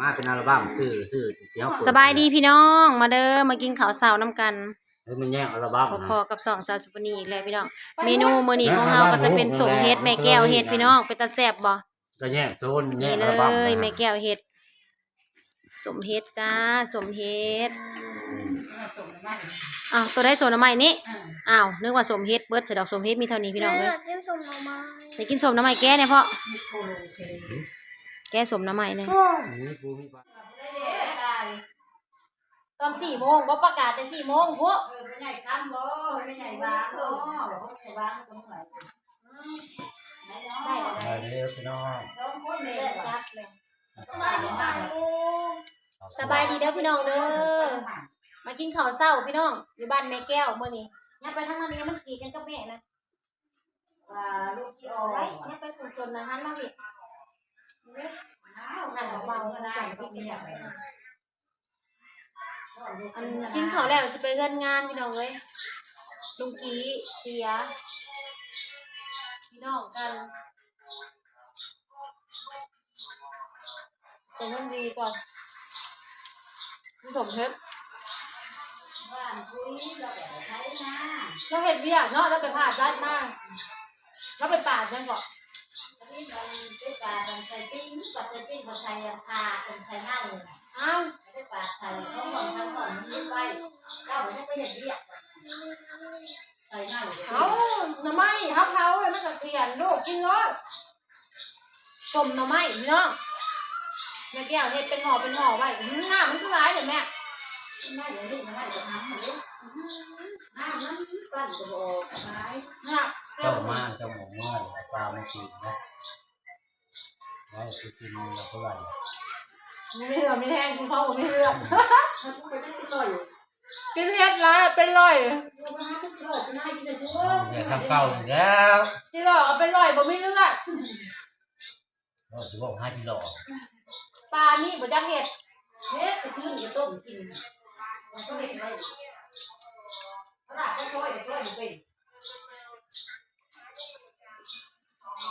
มาเป็นอัลบั้มซื้อซื้อเจ้าสบายดีพี่น้องมาเด้อมากินข้าวเช้าน้ำกันเฮ้ยมันแย่งอัลบั้มพอๆกับสองสาวสุปนีอีกแล้วพี่น้อง เมนูมื้อนี้ของเราก็จะเป็นสมเฮ็ดแม่แก้วเฮ็ดพี่น้องเป็นตาแซ่บบ่ก็แย่งโซนแย่นี่งเลอัลบั้มยแม่แก้วเฮ็ดสมเฮ็ดจ้าสมเฮ็ดอ้าวตัวได้สมน้ำใหม่นี่อ้าวนึกว่าสมเฮ็ดเบิดจะดอกสมเฮ็ดมีเท่านี้พี่น้องเลยกินสมหน่อไม้ไปกินสมน้ำใหม่แก้เนี่ยพ่อ แก้สมน้ำใหม่เนี่ยนี่กูมีปะตอนสี่โมงบ่ประกาศแต่สี่โมงพวกไม่ใหญ่ตั้มก็ไม่ใหญ่บ้านก็ไม่ใหญ่บ้านก็เมื่อไหร่ได้แล้วเออเดี๋ยวพี่น้องสองคนเลยได้จัดเลยบ้านบ้านกูสบายดีเด้อพี่น้องเด้อมากินข้าวเช้าพี่น้องอยู่บ้านแม่แก้วมื้อนี้ยับไปทั้งนั้นนี้มันกีกันกับแม่นะว่าลูกที่ออกไว้ยับไปคนชนนะฮันมาพี่นั่นเบาๆก็ได้ก็มีอะไรอัน กินข้าวแล้วสิไปเฮ็ดงานพี่น้องเอ้ยลุงกี้เสีย พี่น้องกันเป็นเงินดีก่อนพี่สมเพชรบ้านคุยเราแบบใช้นะเราเห็ดเบี้ยเนาะเราไปผ่าตัดมาเราไปปาดยังก่อน ที่มันได้ปลาใส่ปิ้งกับใส่ปิ้งกับใส่คาคนใส่เน่าเลยอ้าวได้ปลาใส่ช่องก่อนช่องก่อนมันไปเจ้าไม่ได้เห็นเรียกใส่เน่าเอาหน่อไม้เฮาเผาเลยมันก็เขียนลูกกินรสต้มหน่อไม้พี่น้องแม่แก้วเฮ็ดเป็นห่อเป็นห่อไว้หน้า ไม่เลยลูกไม่จะทำเหมือนลูกน้ำนั้นปั้นกระบอกไม้เนี่ยเจ้ามาเจ้าหมูเมื่อยปลาไม่กินนะแล้วกูกินแล้วเท่าไหร่ไม่เหลือไม่แห้งกินข้าวไม่เลือถ้าทุกคนได้กินต่อยกินเฮ็ดร้ายเป็นร้อยลูกมาทุกคนจะน่ากินแต่ชั่วเดี๋ยวทำเก่าอีกแล้วที่หลอกเอาเป็นร้อยบ่มีเลือดเราถือว่าห้พี่หลอกปลานี่บ่จักเฮ็ดเฮ็ดไปขึ้นจะต้มกิน มันก็เห็นอะไรตลาดก็ช่วยช่วยเป็น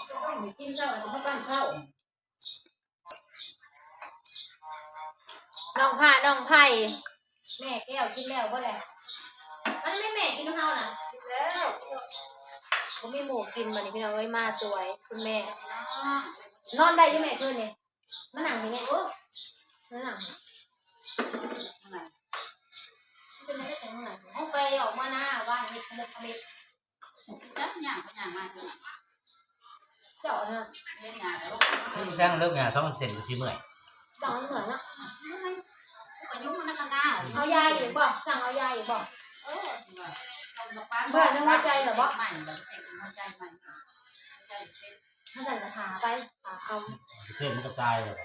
ต้องมีกินข้าวแล้วก็ปั้นข้าวน้องผ้าน้องไผ่แม่แก้วกินแล้วบ่แหละอันนี้แม่กินน้ำเฮาน่ะแล้วบ่มีหมูกินบัดนี้พี่น้องเอ้ยมาสวยคุณแม่ นอนได้ยู่แม่คืนนี่มานั่งนี่แม่โอ้มานั่งเป็น อะไรแต่งหน่อยเอาไปออกมาหน้าว่านเฮ็ดขมุกขมิดจับย่างก็ย่างมาคือเจ้าเนาะเล่นงานแล้วที่สร้างเลิกงานต้องเสร็จสิเมื่อยเจ้าเหมือนเนาะก็ยุ่งมันข้างหน้าเอายาอยู่บ่สั่งเอายาอยู่บ่เออใหม่แบบเช็คหัวใจใหม่ใจเช็คถ้าใส่กระถาไปขาเอาเพื่อนมันก็ตายเลย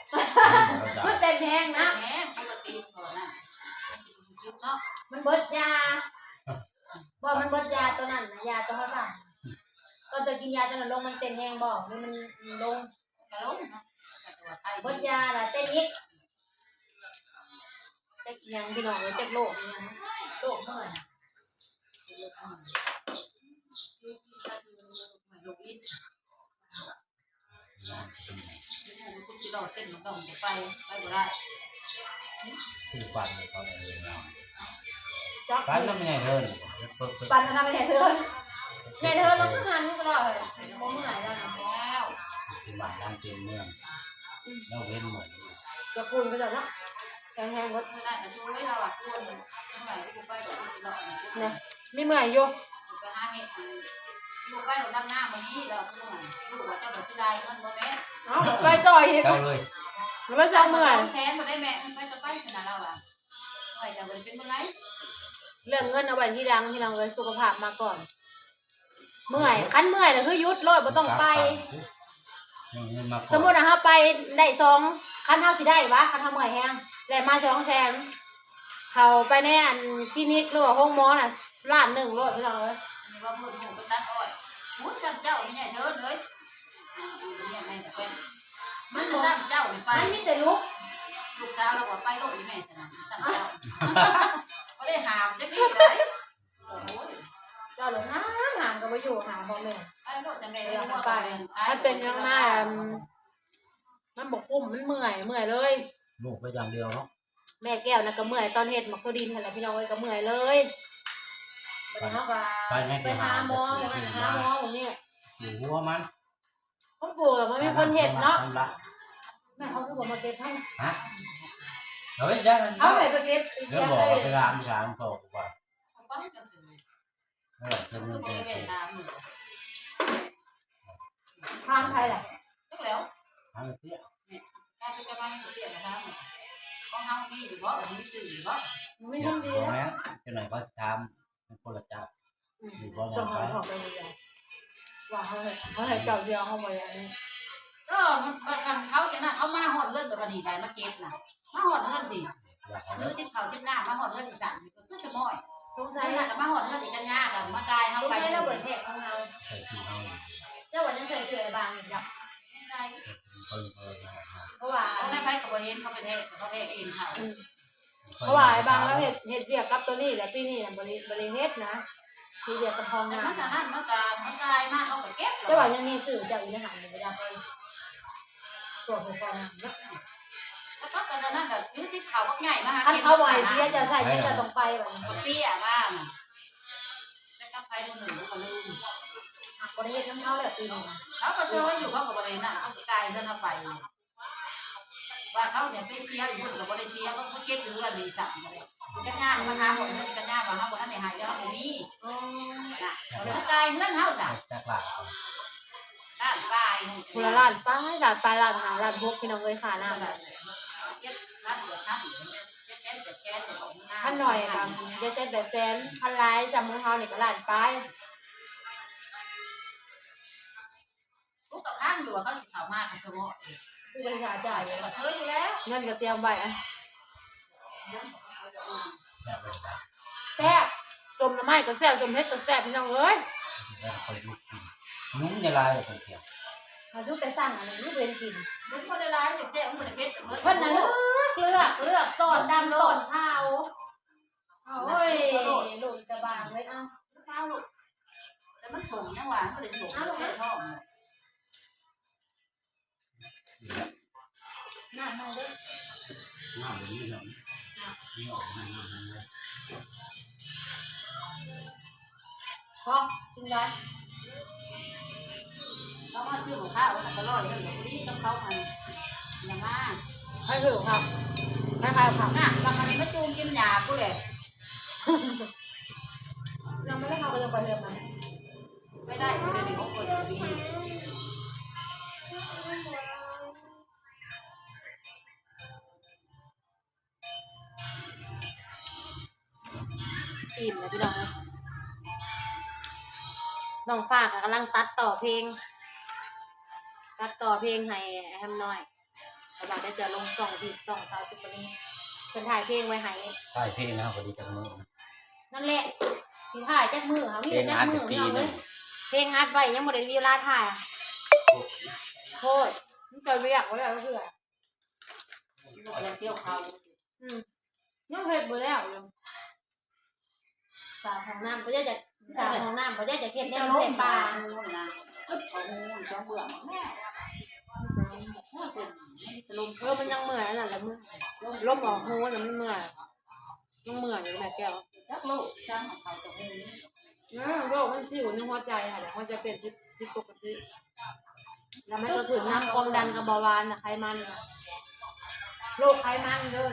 มันเต็มแห้งนะ เนาะมันเบิดยาบ่มันเบิดยาตัวนั้นนะยาตัวเขาสั่งตอนจะกินยาตัวนั้นลงมันเต้นแห้งบ่หรือมันลงกระโหลกเนาะตัวไทยเบิดยาล่ะเต้นอีกเจ๊กยังพี่น้องเลยจ๊กโลกอิหยังโลกเมื่อยลูกอินคุณสิรอเต้นน้องจะไปไปบ่ได้ ที่ฟันเขาเลยเนาะจ๊อกฟันก็ไม่ไงเทินปันทำไปไหนเธอไหนเธอต้องทานนี่ก็ได้เลยมองเมื่อไหร่แล้วนะแล้วที่บ้านด้านเตียงเมืองเราเว้นเหมือนจะปูนไปก่อนเนาะแห้งแห้งๆเบิดเมื่อไหร่จะช่วยเราอะควรเมื่อไหร่ที่กูไปเดี๋ยวกูจะรอนะมีเมื่อยอยู่ไปหาเห็ดลูกไปเราดำหน้าวันนี้เราเมื่อยลูกว่าเจ้าบ่สิได้เงินบ่แม่เอาไปต่อยอีกเจ้าเลย มันไม่ช่างเมื่อยแสนบ่ได้แม่ไปจะไปขนาดเราอะไปจะเป็นเป็นเมื่อไงเรื่องเงินเอาไว้ที่ดังที่เราเลยสุขภาพมาก่อน เมื่อยคันเมื่อยเลยคือหยุดโลดบ่ต้องไป สมมุตินะฮะไปได้สองคันเฮาสิได้วะคันเฮาเมื่อยแฮงได้มาสองแสนเขาไปในอันคลินิกหรือว่าห้องหมอน่ะล้านหนึ่งโลดพี่น้องเอ้ยมีว่ามือหูไปตัดอ้อยหูจับเจ้าไม่ใหญ่เดินเลยเนี่ยแม่เป็นมันจะเจ้าไปมันมีแต่ลูกลูกสาวเราก็ไปโลกนี่แม่ชนะจับเจ้าก็ได้หามจะกี่เลยโอ้โหเจ้าหลงหางานก็ไปอยู่หาพ่อแม่ไปโลกจะแม่เอเลี้ยองพ่อไปเรียนมันเป็นยังไงอืมมันบอกปุ่มมันเมื่อยเมื่อยเลยลูกไปอย่างเดียวเนาะแม่แก้วน่ะก็เมื่อยตอนเฮ็ดมักกะดินนั่นแหละพี่น้องเอ้ยก็เมื่อยเลยไปเฮาก็ไปไม่ไปไปหาหาหมอหาหาหมอหมเนี่ยอยู่หัวมัน ผมปลูกแล้วมันมีคนเห็นเนาะทำละแม่เขาคือบอกมาเก็บให้ ฮะเฮ้ยเดี๋ยวเอาไปไปเก็บเดี๋ยวบอกว่าไปร้านไปร้านโตกว่าเขาก็ให้กันสิเออจะมันมีก็เป็บ่นได้ตามนี่ทางใครล่ะจักแล้วทางเตี้ยการจะจะมาให้เตี้ยนะครับของเฮามีอยู่บ่มีซื้ออยู่บ่มันไม่เดี๋ยวทำดีตัวนะแม่จะไหนก็ทำเป็นคนละจับอยู่บ่ต้ยัองงหาไปของไปเลย ว่าเขาให้เขาให้เจ้าเดียวเขาไปอย่างนี้ก็มันกันเขาจะน่ะเขามาฮอดเฮือนตัวบัดนี้ได้มาเก็บน่ะมาฮอดเฮือนดิซื้อติดเขาติดหน้ามาฮอดเฮือนอีสานคือสมอยสงสัยน่ะก็มาฮอดเฮือนอีกันยากันมากายเฮาไปสัยเราเปิดแหกของเราใส่ที่เฮาเจ้าวันยังใส่เสื้อบางอย่างได้เพิ่นเพราะว่าเขาได้ไปกับบริเวณเขาไปแทกเขาแทกเองเขาเพราะว่าไอ้บางแล้วเห็ดเห็ดเบียกกับตัวนี้แหละปีนี้บริบริเฮ็ดนะ คือเบียกกับทองแต่งามันจะนั่นมันจะมันกายมากเขาก็เก็บเจ้าว่ายังมีสื่อเจ้าอีกหันอยู่ไม่ได้เลยตัวของฟองแล้วก็กันนั่นก็ถือติดเขาก็ใหญ่มาหาคันเขาบ่อยเสียจะใส่ยังจะต้องไปแบบนี้เตี้ยบ้างแล้วก็ไปดูหนึ่งก็ลืมบริเฮ็ดน้ำเขาแหละปีนี้เขาก็เชื่ออยู่เขากับบริเวณน่ะเขากายเดินเข้าไป ว่าเขาเนี่ยเป็นเสียอยู่กับบริเชียเขาเก็บอยู่กันมีสั่งเลยกันย่ามาหาหมดเลยกันยาว่าเขาบอกท่านไหนหายแล้วเขามีอ๋อน่ะเขากายเงื่อนเขาสั่งจากหลักด้านกายคนละล้านป้ายล้านปลายล้านหาล้านพกพี่น้องเอ้ยขาหน้าแบบท่านหน่อยค่ะจะเจ็ดแบบแสนพันไลายจำขอเขาเนี่ยก็หลานป้ายลูกกับข้างอยู่เขาสิเขามากกระชง ผู้บริหารจ่ายก็เชื่ออยู่แล้วเงินก็เตรียมไว้อะแบบแบบแบบแซ่บต้มน้ำไม้ก็แซ่บต้มเฮ็ดก็แซ่บพี่น้องเอ้ยแบบคอยลูกกินนุ้งในลายคนเดียวมาทุกไปสั่งอะไรลูกเวนกินมันคนได้ร้ายเด็กเสียมันเป็นเพชรเพิ่นน่ะเลือกเลือกเลือกตอนดำตอนขาวโอ้ยหลุดกระบางเลยเอ้าข้าวลูกแต่มันส่งยังหวานมันเลยส่งแค่ท้อง หน้ามาเด้อหน้าแบบนี้เนาะนี่ออกมาหน้ามันเลยพอกินได้เขามาซื้อของข้าวตลอดเลยนี่ต้องเขามันอย่ามาให้ถือครับให้ใครครับน่ะบางคนไม่จูงกินยากูเลยยังไม่ได้ทำเลยไปเรียนมาไม่ได้กูเลยเด็กเขาควรจะมี อิ่มเลยพี่น้องน้องฝากกำลังตัดต่อเพลง ตัดต่อเพลงให้แฮมน้อยกำลังได้จะลงสองบีสองสาวชุดนี้เป็นถ่ายเพลงไว้ให้ใช่เพลงนะครับพอดีจังมือนั่นแหละสิถ่ายจากมือเขามีเพลงจากอาร์ตมืกัอบปีพี่น้องนึเอ้งยเพลงอัดไว้ยังบ่ได้มีเวลาถ่ายอะโคตรมันจะเรียกไว้แล้วเพื่ออะไรเที่ยวเขาอืมยังเฮ็ดบ่แล้วอยู่ สาวของน้ำเขาจะจะสาวของน้ำเขาจะจะเฮ็ดแนเนี่ยวใส่ล้มปปลาลานะก็เขาหูจ้องเบื่อแม่หัวเป็นจะลงเออมันยังเหมื่อยนั่นแหละมึงลมออกหูแต่มันเหมื่อยยังเหมื่อยอยู่แม่แก้วจักลูกช่างของเขาตรงนี้เออโรคมันสิวในหัวใจค่ะแล้วมันจะเป็นผิดผิดปกติแล้วมันก็ถึงน้ำความดันกับเบาหวานนะไขมันน่ะโรคไขมันเด้อ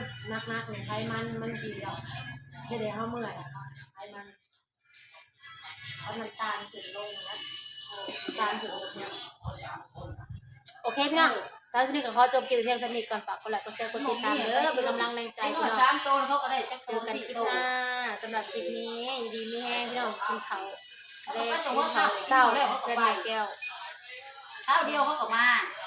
นักๆเนี่ยไขมันมันดีอะไม่ได้เฮาเมื่อยอะไขมัน เอาน้ำตาลถึงลงนะน้ำตาลถึงลงเนี่ยโอเคพี่น้องสำหรับคลิปนี้ก็ขอจบคลิปเพียงสนิทก่อนฝากกดไลค์กดแชร์กดติดตามเด้อเป็นกำลังแรงใจไอ้หน่พี่อยน้องสามตัวเขาก็ได้จักเจตัวอกันสี่คลิปตัวหน้าสำหรับคลิปนี้อยู่ดีมีแห้งพี่น้องกินเขาวเขาแรก็กจะกินว่าเขาวเศร้าเส้นใบแก้วข้าวเดียวเขาก็มาค